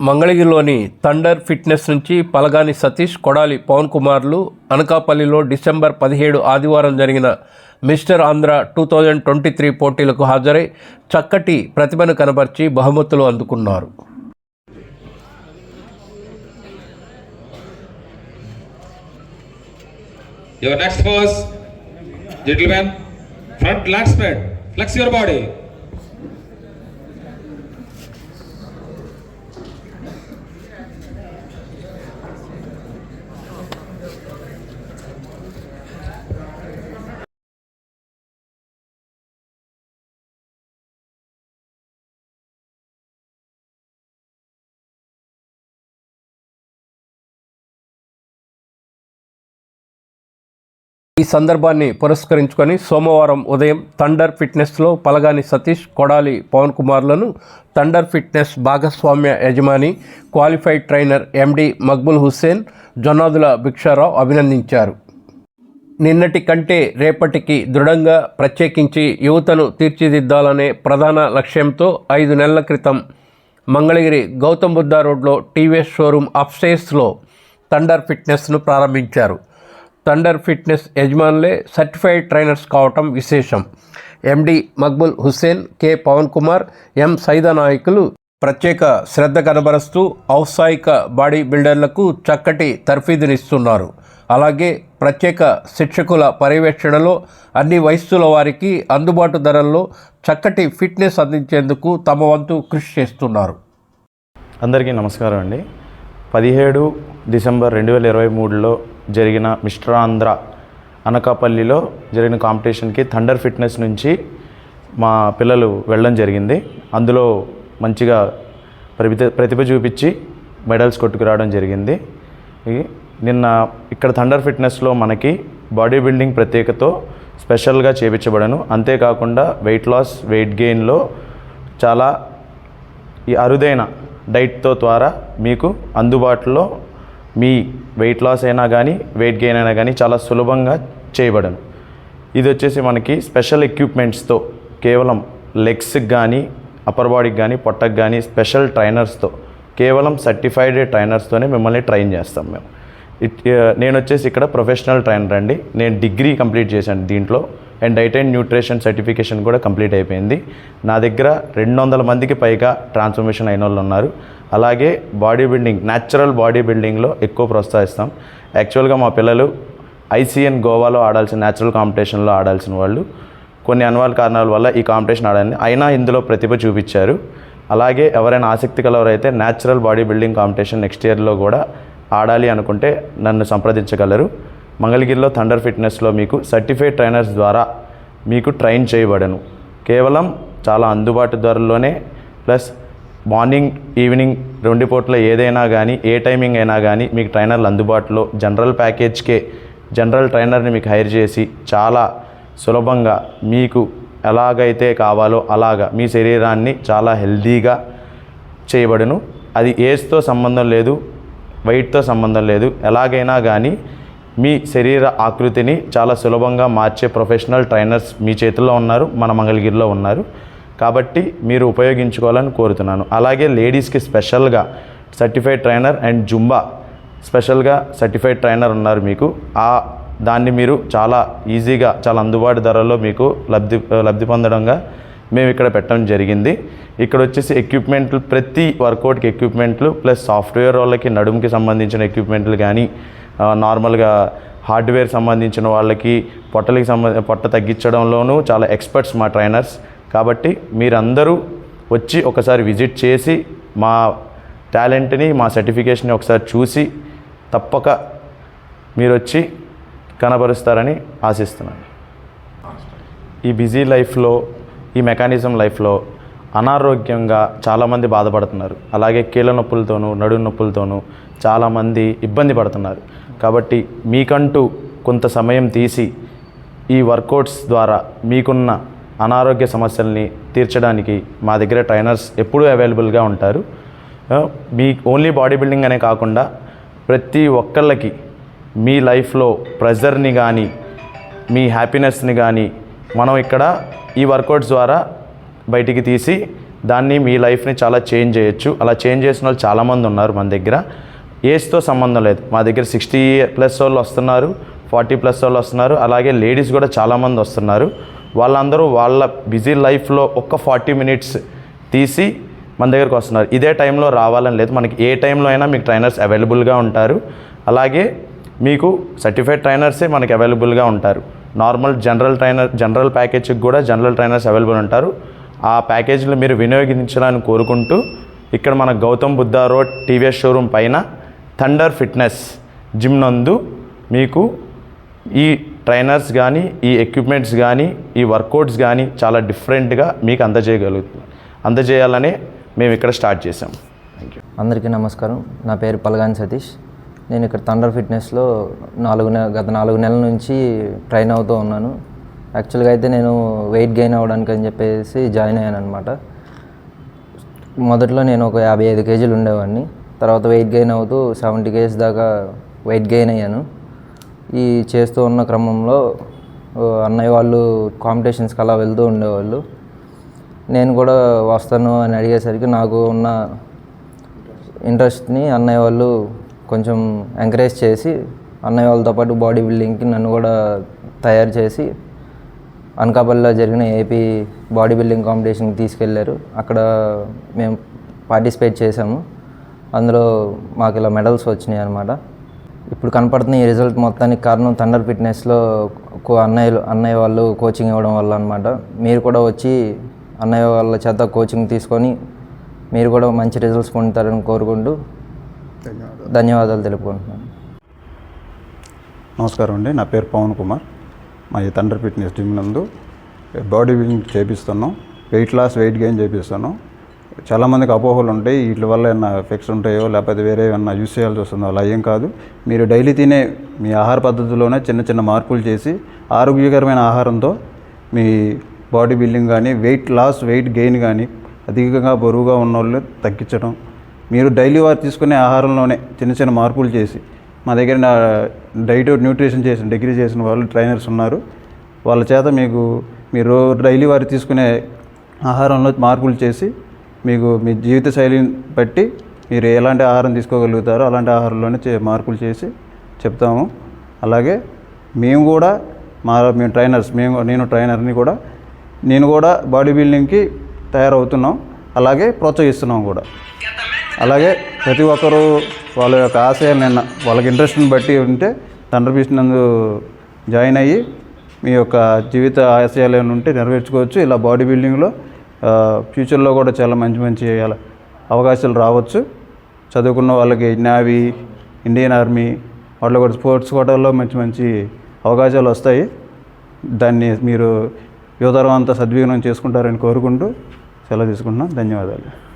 మంగళగిరిలోని thunder fitness నుంచి పలగాని సతీష్ కొడాలి పవన్ కుమార్లు అనకాపల్లిలో డిసెంబర్ పదిహేడు ఆదివారం జరిగిన mister Andhra two thousand twenty three పోటీలకు హాజరై చక్కటి ప్రతిభను కనబర్చి బహుమతులు అందుకున్నారు Your next pose, gentlemen, front spread, flex your body. ఈ సందర్భాన్ని పురస్కరించుకొని సోమవారం ఉదయం థండర్ ఫిట్నెస్లో పలగాని సతీష్ కొడాలి పవన్ కుమార్లను థండర్ ఫిట్నెస్ భాగస్వామ్య యజమాని qualified trainer MD Maqbool Hussain Jonnadula Bhiksharao అభినందించారు. నిన్నటి కంటే రేపటికి దృఢంగా ప్రత్యేకించి యువతను తీర్చిదిద్దాలనే ప్రధాన లక్ష్యంతో ఐదు నెలల క్రితం మంగళగిరి గౌతమ్ బుద్ధ రోడ్లో టీవీఎస్ షోరూమ్ అప్స్టేర్స్లో థండర్ ఫిట్నెస్ను ప్రారంభించారు. థండర్ ఫిట్నెస్ యజమానులే సర్టిఫైడ్ ట్రైనర్స్ కావటం విశేషం. MD Maqbool Hussain K. Pavan Kumar M. Saida నాయకులు ప్రత్యేక శ్రద్ధ కనబరుస్తూ ఔత్సాహిక బాడీ బిల్డర్లకు చక్కటి తర్ఫీదునిస్తున్నారు. అలాగే ప్రత్యేక శిక్షకుల పర్యవేక్షణలో అన్ని వయస్సుల వారికి అందుబాటు ధరల్లో చక్కటి ఫిట్నెస్ అందించేందుకు తమ వంతు కృషి చేస్తున్నారు. అందరికీ నమస్కారం అండి. పదిహేడు డిసెంబర్ రెండు వేల ఇరవై మూడులో జరిగిన మిస్టర్ ఆంధ్ర అనకాపల్లిలో జరిగిన కాంపిటీషన్కి థండర్ ఫిట్నెస్ నుంచి మా పిల్లలు వెళ్ళడం జరిగింది. అందులో మంచిగా ప్రతిభ ప్రతిభ చూపించి మెడల్స్ కొట్టుకురావడం జరిగింది. నిన్న ఇక్కడ థండర్ ఫిట్నెస్లో మనకి బాడీ బిల్డింగ్ ప్రత్యేకతో స్పెషల్గా చేపించబడను. అంతేకాకుండా వెయిట్ లాస్ వెయిట్ గెయిన్లో చాలా ఈ అరుదైన డైట్తో ద్వారా మీకు అందుబాటులో మీ వెయిట్ లాస్ అయినా కానీ వెయిట్ గెయిన్ అయినా కానీ చాలా సులభంగా చేయబడను. ఇది వచ్చేసి మనకి స్పెషల్ ఎక్విప్మెంట్స్తో కేవలం లెగ్స్కి కానీ అప్పర్ బాడీకి కానీ పొట్టకు కానీ స్పెషల్ ట్రైనర్స్తో కేవలం సర్టిఫైడ్ ట్రైనర్స్తోనే మిమ్మల్ని ట్రైన్ చేస్తాం మేము. ఇట్ నేను వచ్చేసి ఇక్కడ ప్రొఫెషనల్ ట్రైనర్ అండి. నేను డిగ్రీ కంప్లీట్ చేశాను దీంట్లో. And diet and nutrition certification కూడా కంప్లీట్ అయిపోయింది. నా దగ్గర రెండు వందల మందికి పైగా ట్రాన్స్ఫర్మేషన్ అయిన వాళ్ళు ఉన్నారు. అలాగే బాడీ బిల్డింగ్ న్యాచురల్ బాడీ బిల్డింగ్లో ఎక్కువ ప్రోత్సహిస్తాం. యాక్చువల్గా మా పిల్లలు ఐసీఎన్ గోవాలో ఆడాల్సిన న్యాచురల్ కాంపిటీషన్లో ఆడాల్సిన వాళ్ళు. కొన్ని అనువాల కారణాల వల్ల ఈ కాంపిటీషన్ ఆడాలని అయినా ఇందులో ప్రతిభ చూపించారు. అలాగే ఎవరైనా ఆసక్తి కలవరైతే natural body building competition next ఇయర్లో కూడా ఆడాలి అనుకుంటే నన్ను సంప్రదించగలరు. మంగళగిరిలో థండర్ ఫిట్నెస్లో మీకు సర్టిఫైడ్ ట్రైనర్స్ ద్వారా మీకు ట్రైన్ చేయబడను. కేవలం చాలా అందుబాటు ధరల్లోనే ప్లస్ మార్నింగ్ ఈవినింగ్ రెండు పూట్ల ఏదైనా కానీ ఏ టైమింగ్ అయినా కానీ మీకు ట్రైనర్లు అందుబాటులో. జనరల్ ప్యాకేజ్కే జనరల్ ట్రైనర్ని మీకు హైర్ చేసి చాలా సులభంగా మీకు ఎలాగైతే కావాలో అలాగా మీ శరీరాన్ని చాలా హెల్దీగా చేయబడును. అది ఏజ్తో సంబంధం లేదు వెయిట్తో సంబంధం లేదు. ఎలాగైనా కానీ మీ శరీర ఆకృతిని చాలా సులభంగా మార్చే ప్రొఫెషనల్ ట్రైనర్స్ మీ చేతుల్లో ఉన్నారు మన మంగళగిరిలో ఉన్నారు. కాబట్టి మీరు ఉపయోగించుకోవాలని కోరుతున్నాను. అలాగే లేడీస్కి స్పెషల్గా సర్టిఫైడ్ ట్రైనర్ అండ్ జుంబా స్పెషల్గా సర్టిఫైడ్ ట్రైనర్ ఉన్నారు మీకు. ఆ దాన్ని మీరు చాలా ఈజీగా చాలా అందుబాటు ధరలో మీకు లబ్ధి లబ్ధి పొందడంగా మేము ఇక్కడ పెట్టడం జరిగింది. ఇక్కడ వచ్చేసి ఎక్విప్మెంట్లు ప్రతి వర్కౌట్కి ఎక్విప్మెంట్లు ప్లస్ సాఫ్ట్వేర్ వాళ్ళకి నడుముకి సంబంధించిన ఎక్విప్మెంట్లు కానీ నార్మల్గా హార్డ్వేర్ సంబంధించిన వాళ్ళకి పొట్టలకి సంబంధ పొట్ట తగ్గించడంలోనూ చాలా ఎక్స్పర్ట్స్ మా ట్రైనర్స్ కాబట్టి మీరందరూ వచ్చి ఒకసారి విజిట్ చేసి మా టాలెంట్ని మా సర్టిఫికేషన్ని ఒకసారి చూసి తప్పక మీరు వచ్చి కనబరుస్తారని ఆశిస్తున్నాను. ఈ బిజీ లైఫ్లో ఈ మెకానిజం లైఫ్లో అనారోగ్యంగా చాలామంది బాధపడుతున్నారు. అలాగే కీళ్ళ నొప్పులతోనూ నడుము నొప్పులతోనూ చాలామంది ఇబ్బంది పడుతున్నారు. కాబట్టి మీకంటూ కొంత సమయం తీసి ఈ వర్కౌట్స్ ద్వారా మీకున్న అనారోగ్య సమస్యల్ని తీర్చడానికి మా దగ్గర ట్రైనర్స్ ఎప్పుడూ అవైలబుల్గా ఉంటారు. మీ ఓన్లీ బాడీ బిల్డింగ్ అనే కాకుండా ప్రతి ఒక్కళ్ళకి మీ లైఫ్లో ప్రెజర్ని కానీ మీ హ్యాపీనెస్ని కానీ మనం ఇక్కడ ఈ వర్కౌట్స్ ద్వారా బయటికి తీసి దాన్ని మీ లైఫ్ని చాలా చేంజ్ చేయొచ్చు. అలా చేంజ్ చేసిన వాళ్ళు చాలామంది ఉన్నారు మన దగ్గర. ఏజ్తో సంబంధం లేదు. మా దగ్గర సిక్స్టీ ప్లస్ వాళ్ళు వస్తున్నారు ఫార్టీ ప్లస్ వాళ్ళు వస్తున్నారు. అలాగే లేడీస్ కూడా చాలామంది వస్తున్నారు. వాళ్ళందరూ వాళ్ళ బిజీ లైఫ్లో ఒక్క ఫార్టీ మినిట్స్ తీసి మన దగ్గరకు వస్తున్నారు. ఇదే టైంలో రావాలని లేదు. మనకి ఏ టైంలో అయినా మీకు ట్రైనర్స్ అవైలబుల్గా ఉంటారు. అలాగే మీకు సర్టిఫైడ్ ట్రైనర్సే మనకి అవైలబుల్గా ఉంటారు. నార్మల్ జనరల్ ట్రైనర్ జనరల్ ప్యాకేజ్కి కూడా జనరల్ ట్రైనర్స్ అవైలబుల్ ఉంటారు. ఆ ప్యాకేజీలు మీరు వినియోగించాలని కోరుకుంటూ ఇక్కడ మన Gautam Buddha road TVS showroom పైన థండర్ ఫిట్నెస్ జిమ్ నందు మీకు ఈ ట్రైనర్స్ కానీ ఈ ఎక్విప్మెంట్స్ కానీ ఈ వర్కౌట్స్ కానీ చాలా డిఫరెంట్గా మీకు అందజేయగలుగుతుంది. అందజేయాలనే మేము ఇక్కడ స్టార్ట్ చేసాం థ్యాంక్ యూ అందరికీ నమస్కారం. నా పేరు పలగాని సతీష్. నేను ఇక్కడ థండర్ ఫిట్నెస్లో నాలుగు నెల గత నాలుగు నెలల నుంచి ట్రైన్ అవుతూ ఉన్నాను. యాక్చువల్గా అయితే నేను వెయిట్ గెయిన్ అవ్వడానికి అని చెప్పేసి జాయిన్ అయ్యాను అనమాట మొదట్లో నేను ఒక యాభై ఐదు కేజీలు ఉండేవాడిని. తర్వాత వెయిట్ గెయిన్ అవుతూ సెవెంటీ కేజీస్ దాకా వెయిట్ గెయిన్ అయ్యాను. ఈ చేస్తూ ఉన్న క్రమంలో అన్నయ్య వాళ్ళు కాంపిటీషన్స్కి అలా వెళ్తూ ఉండేవాళ్ళు. నేను కూడా వస్తాను అని అడిగేసరికి నాకు ఉన్న ఇంట్రెస్ట్ని అన్నయ్య వాళ్ళు కొంచెం ఎంకరేజ్ చేసి అన్నయ్య వాళ్ళతో పాటు బాడీ బిల్డింగ్కి నన్ను కూడా తయారు చేసి అనకాపల్లిలో జరిగిన ఏపీ బాడీ బిల్డింగ్ కాంపిటీషన్కి తీసుకెళ్ళారు అక్కడ మేము పార్టిసిపేట్ చేసాము అందులో మాకు ఇలా మెడల్స్ వచ్చినాయి అనమాట ఇప్పుడు కనపడుతున్న ఈ రిజల్ట్ మొత్తానికి కారణం థండర్ ఫిట్నెస్లో కో- అన్నయ్యలు అన్నయ్య వాళ్ళు కోచింగ్ ఇవ్వడం వల్ల అనమాట మీరు కూడా వచ్చి అన్నయ్య వాళ్ళ చేత కోచింగ్ తీసుకొని మీరు కూడా మంచి రిజల్ట్స్ పొందుతారని కోరుకుంటూ ధన్యవాదాలు. తెలుపుకుంటున్నాను. నమస్కారం అండి. నా పేరు పవన్ కుమార్. మా ఈ తండ్రి ఫిట్నెస్ జిమ్ నందు. బాడీ బిల్డింగ్ చేపిస్తున్నాం. వెయిట్ లాస్ వెయిట్ గెయిన్ చేపిస్తున్నాం. చాలామందికి అపోహలు ఉంటాయి. వీటి వల్ల ఏమన్నా ఎఫెక్ట్స్ ఉంటాయో లేకపోతే వేరే ఏమన్నా యూస్ చేయాల్సి వస్తుందో అలా ఏం కాదు. మీరు డైలీ తినే మీ ఆహార పద్ధతిలోనే చిన్న చిన్న మార్పులు చేసి ఆరోగ్యకరమైన ఆహారంతో మీ బాడీ బిల్డింగ్ కానీ వెయిట్ లాస్ వెయిట్ గెయిన్ కానీ అధికంగా బరువుగా ఉన్న వాళ్ళు తగ్గించడం. మీరు డైలీ వారు తీసుకునే ఆహారంలోనే చిన్న చిన్న మార్పులు చేసి మా దగ్గర నా డైట్ న్యూట్రిషన్ చేసిన డిగ్రీ చేసిన వాళ్ళు ట్రైనర్స్ ఉన్నారు. వాళ్ళ చేత మీకు మీరు డైలీ వారు తీసుకునే ఆహారంలో మార్పులు చేసి మీకు మీ జీవిత శైలిని బట్టి మీరు ఎలాంటి ఆహారం తీసుకోగలుగుతారో అలాంటి ఆహారంలోనే చే మార్పులు చేసి చెప్తాము. అలాగే మేము కూడా మా మేము ట్రైనర్స్ మేము నేను ట్రైనర్ని కూడా నేను కూడా బాడీ బిల్డింగ్కి తయారవుతున్నాం. అలాగే ప్రోత్సహిస్తున్నాం కూడా. అలాగే ప్రతి ఒక్కరూ వాళ్ళ యొక్క ఆశయాన్ని నిన్న వాళ్ళకి ఇంట్రెస్ట్ని బట్టి ఉంటే తండ్రి పిలిచినందు జాయిన్ అయ్యి మీ యొక్క జీవిత ఆశయాలు ఏమైనా ఉంటే నెరవేర్చుకోవచ్చు. ఇలా బాడీ బిల్డింగ్లో ఫ్యూచర్లో కూడా చాలా మంచి మంచి అవకాశాలు రావచ్చు. చదువుకున్న వాళ్ళకి నావీ ఇండియన్ ఆర్మీ వాళ్ళు కూడా స్పోర్ట్స్ కోటాల్లో మంచి మంచి అవకాశాలు వస్తాయి. దాన్ని మీరు యువతరం అంతా సద్వినియోగం చేసుకుంటారని కోరుకుంటూ సెలవు తీసుకుంటున్నాం. ధన్యవాదాలు.